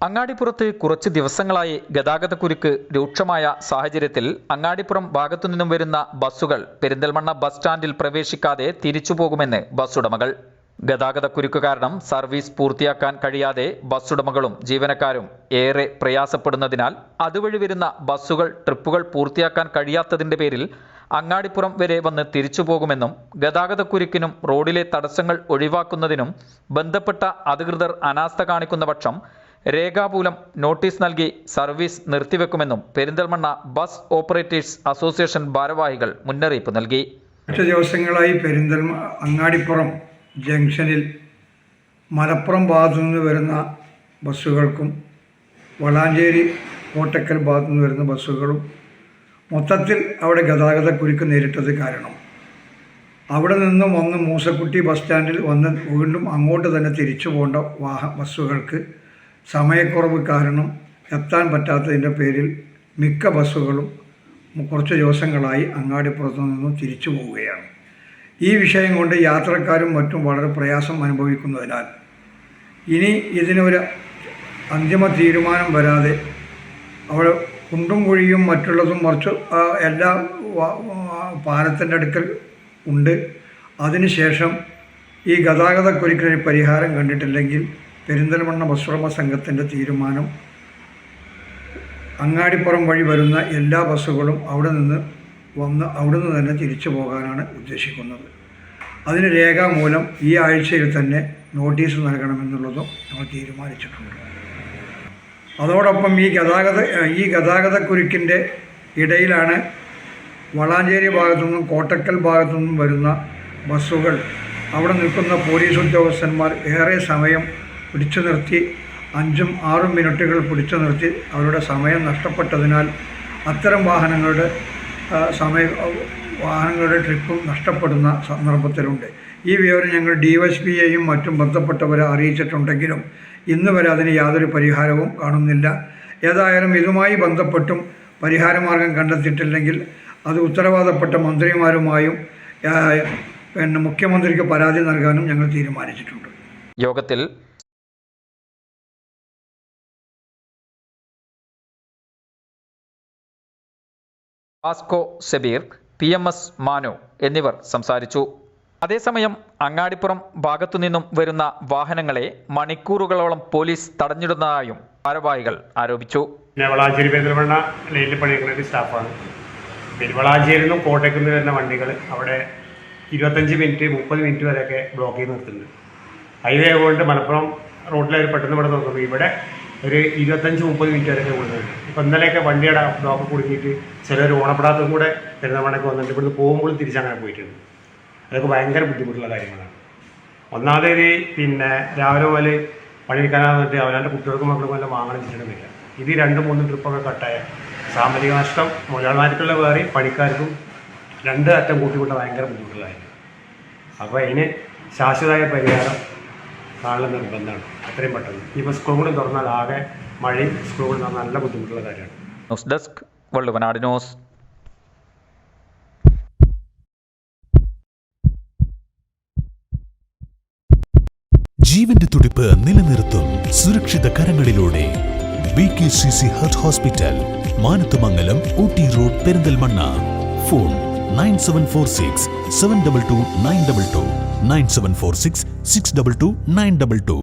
അങ്ങാടിപ്പുറത്ത് കുറച്ച് ദിവസങ്ങളായി ഗതാഗതക്കുരുക്ക് രൂക്ഷമായ സാഹചര്യത്തിൽ അങ്ങാടിപ്പുറം ഭാഗത്തുനിന്നും വരുന്ന ബസ്സുകൾ പെരിന്തൽമണ്ണ ബസ് സ്റ്റാൻഡിൽ പ്രവേശിക്കാതെ തിരിച്ചു പോകുമെന്ന് ബസ് ഉടമകൾ ഗതാഗതക്കുരുക്ക് കാരണം സർവീസ് പൂർത്തിയാക്കാൻ കഴിയാതെ ബസ് ഉടമകളും ജീവനക്കാരും ഏറെ പ്രയാസപ്പെടുന്നതിനാൽ അതുവഴി വരുന്ന ബസ്സുകൾ ട്രിപ്പുകൾ പൂർത്തിയാക്കാൻ കഴിയാത്തതിന്റെ പേരിൽ അങ്ങാടിപ്പുറം വരെ വന്ന് തിരിച്ചു പോകുമെന്നും ഗതാഗതക്കുരുക്കിനും റോഡിലെ തടസ്സങ്ങൾ ഒഴിവാക്കുന്നതിനും ബന്ധപ്പെട്ട അധികൃതർ അനാസ്ഥ കാണിക്കുന്ന പക്ഷം രേഖാമൂലം നോട്ടീസ് നൽകി സർവീസ് നിർത്തിവെക്കുമെന്നും പെരിന്തൽമണ്ണ ബസ് ഓപ്പറേറ്റേഴ്സ് അസോസിയേഷൻ ഭാരവാഹികൾ മുന്നറിയിപ്പ് നൽകി. ഒറ്റ ദിവസങ്ങളായി പെരിന്തൽമ അങ്ങാടിപ്പുറം ജംഗ്ഷനിൽ മലപ്പുറം ഭാഗത്തു നിന്ന് വരുന്ന ബസ്സുകൾക്കും വളാഞ്ചേരി കോട്ടക്കൽ ഭാഗത്തു നിന്ന് വരുന്ന ബസ്സുകളും മൊത്തത്തിൽ അവിടെ ഗതാഗതക്കുരുക്ക് നേരിട്ടത് കാരണം. അവിടെ നിന്നും വന്ന് മൂസക്കുട്ടി ബസ് സ്റ്റാൻഡിൽ വന്ന് വീണ്ടും അങ്ങോട്ട് തന്നെ തിരിച്ചു പോകേണ്ട വാഹ ബസ്സുകൾക്ക് സമയക്കുറവ് കാരണം എത്താൻ പറ്റാത്തതിന്റെ പേരിൽ മിക്ക ബസ്സുകളും കുറച്ച് ദിവസങ്ങളായി അങ്ങാടിപ്പുറത്തു നിന്നും തിരിച്ചു പോവുകയാണ്. ഈ വിഷയം കൊണ്ട് യാത്രക്കാരും മറ്റും വളരെ പ്രയാസം അനുഭവിക്കുന്നതിനാൽ ഇനി ഇതിനൊരു അന്തിമ തീരുമാനം വരാതെ അവിടെ കുണ്ടും കുഴിയും മറ്റുള്ളതും മറിച്ച് എല്ലാ പാലത്തിന്റെ അടുക്കൽ ഉണ്ട്. അതിനുശേഷം ഈ ഗതാഗതക്കുരുക്കിന് പരിഹാരം കണ്ടിട്ടില്ലെങ്കിൽ പെരിന്തൽമണ്ണ ബസ്സുടമ സംഘത്തിന്റെ തീരുമാനം. അങ്ങാടിപ്പുറം വഴി വരുന്ന എല്ലാ ബസ്സുകളും അവിടെ നിന്ന് വന്ന് അവിടെ നിന്ന് തന്നെ തിരിച്ചു പോകാനാണ് ഉദ്ദേശിക്കുന്നത്. അതിന് രേഖാമൂലം ഈ ആഴ്ചയിൽ തന്നെ നോട്ടീസ് നൽകണമെന്നുള്ളതും ഞങ്ങൾ തീരുമാനിച്ചിട്ടുണ്ട്. അതോടൊപ്പം ഈ ഗതാഗത ഈ ഗതാഗതക്കുരുക്കിന്റെ ഇടയിലാണ് വളാഞ്ചേരി ഭാഗത്തു നിന്നും കോട്ടക്കൽ ഭാഗത്തു നിന്നും വരുന്ന ബസ്സുകൾ. അവിടെ നിൽക്കുന്ന പോലീസ് ഉദ്യോഗസ്ഥന്മാർ ഏറെ സമയം പിടിച്ചു നിർത്തി അഞ്ചും ആറും മിനിറ്റുകൾ പിടിച്ചു നിർത്തി അവരുടെ സമയം നഷ്ടപ്പെട്ടതിനാൽ അത്തരം വാഹനങ്ങളുടെ സമയ വാഹനങ്ങളുടെ ട്രിപ്പും നഷ്ടപ്പെടുന്ന സന്ദർഭത്തിലുണ്ട്. ഈ വിവരം ഞങ്ങൾ ഡി എസ് പിയെയും മറ്റും ബന്ധപ്പെട്ടവരെ അറിയിച്ചിട്ടുണ്ടെങ്കിലും ഇന്ന് വരെ അതിന് യാതൊരു പരിഹാരവും കാണുന്നില്ല. ഏതായാലും ഇതുമായി ബന്ധപ്പെട്ടും പരിഹാരമാർഗം കണ്ടെത്തിയിട്ടില്ലെങ്കിൽ അത് ഉത്തരവാദപ്പെട്ട മന്ത്രിമാരുമായും പിന്നെ മുഖ്യമന്ത്രിക്ക് പരാതി നൽകാനും ഞങ്ങൾ തീരുമാനിച്ചിട്ടുണ്ട്. യോഗത്തിൽ Vasco Sabeer P M S Manu എന്നിവർ സംസാരിച്ചു. അതേസമയം അങ്ങാടിപ്പുറം ഭാഗത്തുനിന്നും വരുന്ന വാഹനങ്ങളെ മണിക്കൂറുകളോളം പോലീസ് തടഞ്ഞിടുന്നതായും ഭാരവാഹികൾ ആരോപിച്ചു. പിന്നെ വളാഞ്ചേരി പെരുന്തൽമണ്ണ ലൈനിൽ പണിയെടുക്കുന്ന ഒരു സ്റ്റാഫാണ്. പിന്നെ നിന്നും കോട്ടയത്തു നിന്ന് വരുന്ന വണ്ടികൾ അവിടെ ഇരുപത്തഞ്ച് മിനിറ്റ് മുപ്പത് മിനിറ്റ് വരെയൊക്കെ ബ്ലോക്ക് ചെയ്ത് നിർത്തുന്നുണ്ട്. ഹൈവേ കൊണ്ട് മലപ്പുറം റോഡിൽ അവർ പെട്ടെന്ന് ഇവിടെ നോക്കുമ്പോൾ ഇവിടെ ഒരു ഇരുപത്തഞ്ച് മുപ്പത് മിനിറ്റ് വരെ കൂടുന്നത് ഇപ്പം ഇന്നലെയൊക്കെ വണ്ടിയുടെ ബ്ലോക്ക് കുടുങ്ങിയിട്ട് ചിലർ ഓണപ്പെടാത്തതും കൂടെ പെരുന്തൽമണ്ണയ്ക്ക് വന്നിട്ട് ഇവിടുന്ന് പോകുമ്പോൾ തിരിച്ചങ്ങനെ പോയിട്ടുണ്ട്. അതൊക്കെ ഭയങ്കര ബുദ്ധിമുട്ടുള്ള കാര്യങ്ങളാണ്. ഒന്നാമത് പിന്നെ രാവിലെ പോലെ പണിയെടുക്കാനാന്ന് പറഞ്ഞിട്ട് അവനവന്റെ കുട്ടികൾക്കും മക്കൾക്കും എല്ലാം വാങ്ങണം ചെയ്യണമെന്നില്ല. ഇത് രണ്ട് മൂന്ന് ട്രിപ്പൊക്കെ കട്ടായ സാമ്പത്തിക നഷ്ടം മുതലാളിമാർക്കുള്ള വേറെ പണിക്കാർക്കും രണ്ട് അറ്റം കൂട്ടിക്കൊണ്ട് ഭയങ്കര ബുദ്ധിമുട്ടുള്ളതായിരുന്നു അപ്പോൾ അതിന് ശാശ്വതമായ പരിഹാരം കാണുന്ന നിർബന്ധമാണ് അത്രയും പെട്ടെന്ന്. ഇപ്പോൾ സ്കൂൾ കൂടി തുറന്നാൽ ആകെ മഴയും സ്കൂൾ കൂടി തുറന്നാൽ നല്ല ബുദ്ധിമുട്ടുള്ള കാര്യമാണ്. ന്യൂസ് ഡെസ്ക് വള്ളുവനാട് ന്യൂസ് ജീവന്റെ തുടിപ്പ് നിലനിർത്തും സുരക്ഷിത കരങ്ങളിലൂടെ. B K C C heart hospital Manathumangalam Ooty road Perinthalmanna. Phone nine seven four six seven double two nine double two nine seven four six six double two nine double two